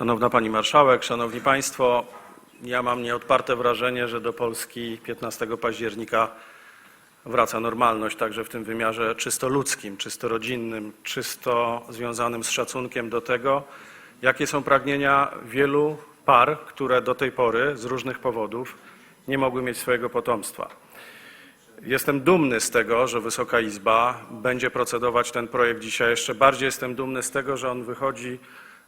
Szanowna Pani Marszałek, Szanowni Państwo, ja mam nieodparte wrażenie, że do Polski 15 października wraca normalność, także w tym wymiarze czysto ludzkim, czysto rodzinnym, czysto związanym z szacunkiem do tego, jakie są pragnienia wielu par, które do tej pory z różnych powodów nie mogły mieć swojego potomstwa. Jestem dumny z tego, że Wysoka Izba będzie procedować ten projekt dzisiaj. Jeszcze bardziej jestem dumny z tego, że on wychodzi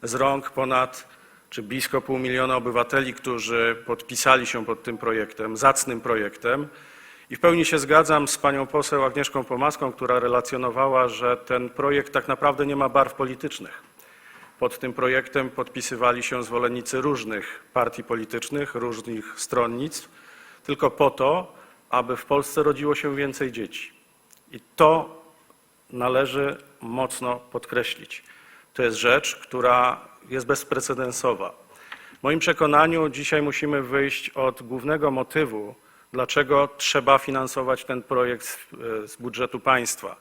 z rąk ponad czy blisko pół miliona obywateli, którzy podpisali się pod tym projektem, zacnym projektem. I w pełni się zgadzam z panią poseł Agnieszką Pomaską, która relacjonowała, że ten projekt tak naprawdę nie ma barw politycznych. Pod tym projektem podpisywali się zwolennicy różnych partii politycznych, różnych stronnictw, tylko po to, aby w Polsce rodziło się więcej dzieci. I to należy mocno podkreślić. To jest rzecz, która jest bezprecedensowa. W moim przekonaniu dzisiaj musimy wyjść od głównego motywu, dlaczego trzeba finansować ten projekt z, z budżetu państwa.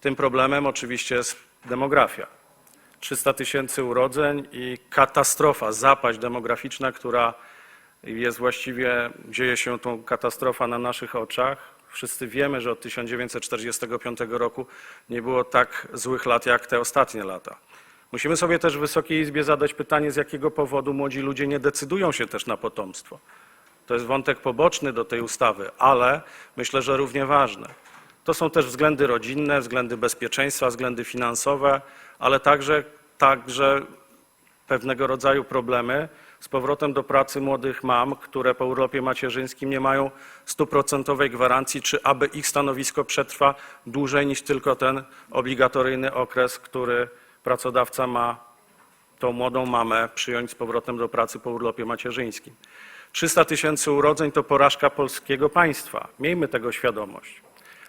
Tym problemem oczywiście jest demografia. 300 tysięcy urodzeń i katastrofa, zapaść demograficzna, która jest właściwie, dzieje się tą katastrofa na naszych oczach. Wszyscy wiemy, że od 1945 roku nie było tak złych lat jak te ostatnie lata. Musimy sobie też w Wysokiej Izbie zadać pytanie, z jakiego powodu młodzi ludzie nie decydują się też na potomstwo. To jest wątek poboczny do tej ustawy, ale myślę, że równie ważny. To są też względy rodzinne, względy bezpieczeństwa, względy finansowe, ale także, także pewnego rodzaju problemy z powrotem do pracy młodych mam, które po urlopie macierzyńskim nie mają stuprocentowej gwarancji, czy aby ich stanowisko przetrwa dłużej niż tylko ten obligatoryjny okres, który pracodawca ma tą młodą mamę przyjąć z powrotem do pracy po urlopie macierzyńskim. 300 tysięcy urodzeń to porażka polskiego państwa. Miejmy tego świadomość.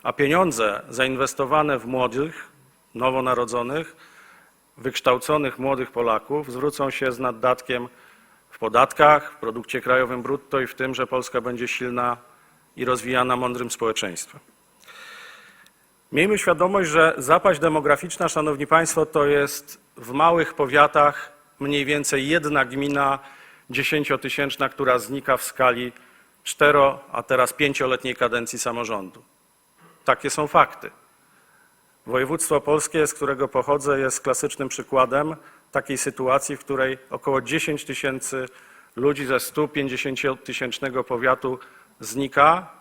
A pieniądze zainwestowane w młodych, nowonarodzonych, wykształconych młodych Polaków zwrócą się z naddatkiem w podatkach, w produkcie krajowym brutto i w tym, że Polska będzie silna i rozwijana mądrym społeczeństwem. Miejmy świadomość, że zapaść demograficzna, Szanowni Państwo, to jest w małych powiatach mniej więcej jedna gmina dziesięciotysięczna, która znika w skali cztero, a teraz pięcioletniej kadencji samorządu. Takie są fakty. Województwo polskie, z którego pochodzę, jest klasycznym przykładem takiej sytuacji, w której około 10 tysięcy ludzi ze 150-tysięcznego powiatu znika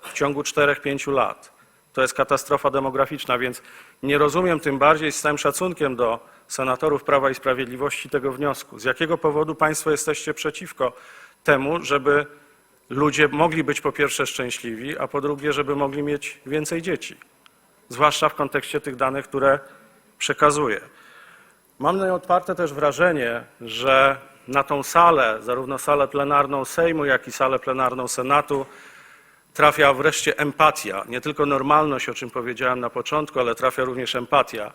w ciągu 4-5 lat. To jest katastrofa demograficzna, więc nie rozumiem tym bardziej z całym szacunkiem do senatorów Prawa i Sprawiedliwości tego wniosku. Z jakiego powodu Państwo jesteście przeciwko temu, żeby ludzie mogli być po pierwsze szczęśliwi, a po drugie, żeby mogli mieć więcej dzieci? Zwłaszcza w kontekście tych danych, które przekazuję. Mam nieodparte też wrażenie, że na tą salę, zarówno salę plenarną Sejmu, jak i salę plenarną Senatu, trafia wreszcie empatia. Nie tylko normalność, o czym powiedziałem na początku, ale trafia również empatia.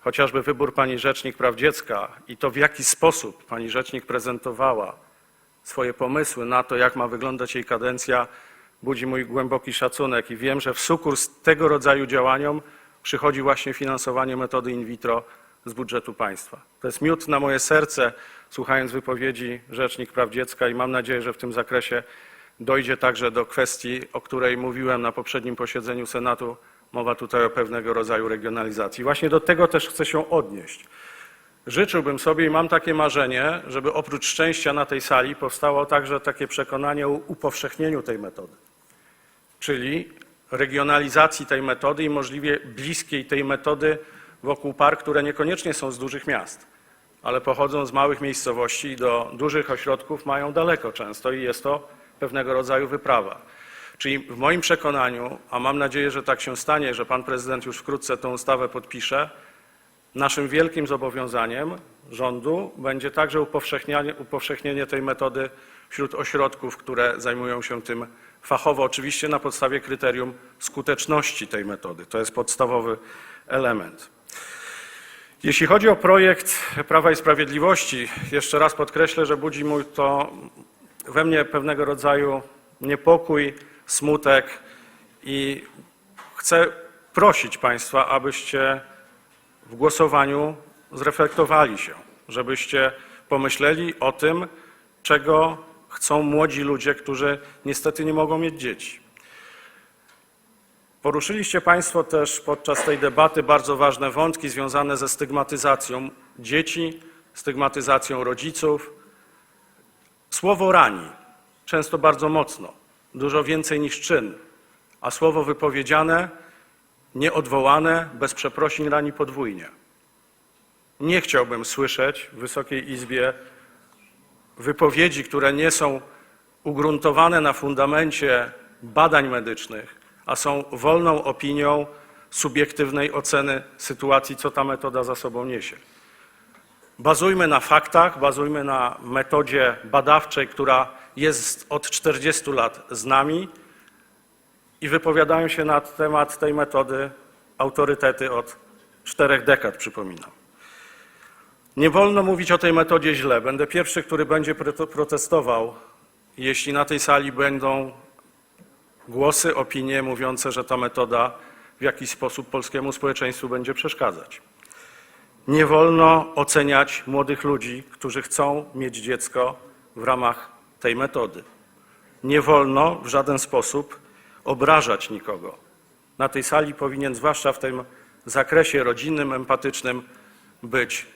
Chociażby wybór pani Rzecznik Praw Dziecka i to, w jaki sposób pani Rzecznik prezentowała swoje pomysły na to, jak ma wyglądać jej kadencja, budzi mój głęboki szacunek i wiem, że w sukurs tego rodzaju działaniom przychodzi właśnie finansowanie metody in vitro z budżetu państwa. To jest miód na moje serce, słuchając wypowiedzi Rzecznik Praw Dziecka i mam nadzieję, że w tym zakresie dojdzie także do kwestii, o której mówiłem na poprzednim posiedzeniu Senatu. Mowa tutaj o pewnego rodzaju regionalizacji. Właśnie do tego też chcę się odnieść. Życzyłbym sobie i mam takie marzenie, żeby oprócz szczęścia na tej sali powstało także takie przekonanie o upowszechnieniu tej metody, czyli regionalizacji tej metody i możliwie bliskiej tej metody wokół par, które niekoniecznie są z dużych miast, ale pochodzą z małych miejscowości i do dużych ośrodków mają daleko często i jest to pewnego rodzaju wyprawa. Czyli w moim przekonaniu, a mam nadzieję, że tak się stanie, że pan prezydent już wkrótce tę ustawę podpisze, naszym wielkim zobowiązaniem rządu będzie także upowszechnianie, upowszechnienie tej metody wśród ośrodków, które zajmują się tym fachowo, oczywiście na podstawie kryterium skuteczności tej metody. To jest podstawowy element. Jeśli chodzi o projekt Prawa i Sprawiedliwości, jeszcze raz podkreślę, że budzi mój to we mnie pewnego rodzaju niepokój, smutek i chcę prosić Państwa, abyście w głosowaniu zreflektowali się, żebyście pomyśleli o tym, czego chcą młodzi ludzie, którzy niestety nie mogą mieć dzieci. Poruszyliście Państwo też podczas tej debaty bardzo ważne wątki związane ze stygmatyzacją dzieci, stygmatyzacją rodziców. Słowo rani, często bardzo mocno, dużo więcej niż czyn, a słowo wypowiedziane, nieodwołane, bez przeprosin rani podwójnie. Nie chciałbym słyszeć w Wysokiej Izbie wypowiedzi, które nie są ugruntowane na fundamencie badań medycznych, a są wolną opinią subiektywnej oceny sytuacji, co ta metoda za sobą niesie. Bazujmy na faktach, bazujmy na metodzie badawczej, która jest od 40 lat z nami i wypowiadają się na temat tej metody autorytety od czterech dekad, przypominam. Nie wolno mówić o tej metodzie źle. Będę pierwszy, który będzie prote- protestował, jeśli na tej sali będą głosy, opinie mówiące, że ta metoda w jakiś sposób polskiemu społeczeństwu będzie przeszkadzać. Nie wolno oceniać młodych ludzi, którzy chcą mieć dziecko w ramach tej metody. Nie wolno w żaden sposób obrażać nikogo. Na tej sali powinien, zwłaszcza w tym zakresie rodzinnym, empatycznym, być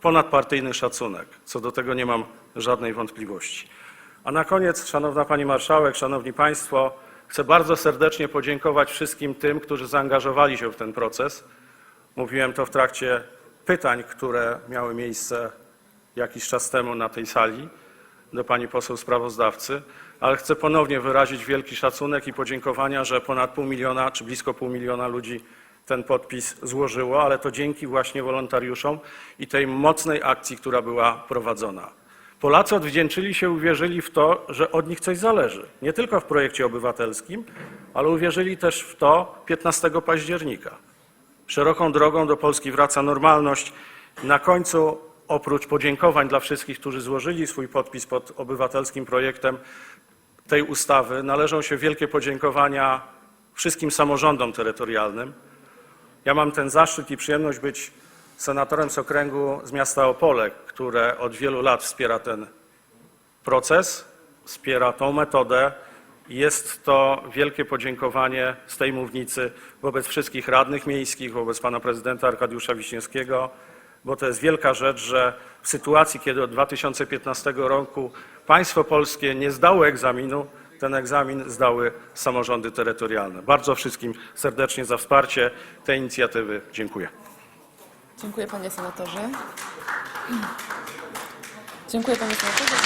ponadpartyjny szacunek. Co do tego nie mam żadnej wątpliwości. A na koniec, Szanowna Pani Marszałek, Szanowni Państwo, chcę bardzo serdecznie podziękować wszystkim tym, którzy zaangażowali się w ten proces. Mówiłem to w trakcie pytań, które miały miejsce jakiś czas temu na tej sali do Pani poseł sprawozdawcy, ale chcę ponownie wyrazić wielki szacunek i podziękowania, że ponad pół miliona, czy blisko pół miliona ludzi ten podpis złożyło, ale to dzięki właśnie wolontariuszom i tej mocnej akcji, która była prowadzona. Polacy odwdzięczyli się, uwierzyli w to, że od nich coś zależy. Nie tylko w projekcie obywatelskim, ale uwierzyli też w to 15 października. Szeroką drogą do Polski wraca normalność. Na końcu, oprócz podziękowań dla wszystkich, którzy złożyli swój podpis pod obywatelskim projektem tej ustawy, należą się wielkie podziękowania wszystkim samorządom terytorialnym. Ja mam ten zaszczyt i przyjemność być senatorem z okręgu z miasta Opole, które od wielu lat wspiera ten proces, wspiera tą metodę. Jest to wielkie podziękowanie z tej mównicy wobec wszystkich radnych miejskich, wobec pana prezydenta Arkadiusza Wiśniewskiego, bo to jest wielka rzecz, że w sytuacji, kiedy od 2015 roku państwo polskie nie zdało egzaminu, ten egzamin zdały samorządy terytorialne. Bardzo wszystkim serdecznie za wsparcie tej inicjatywy dziękuję. Dziękuję panie senatorze. Dziękuję panie senatorze.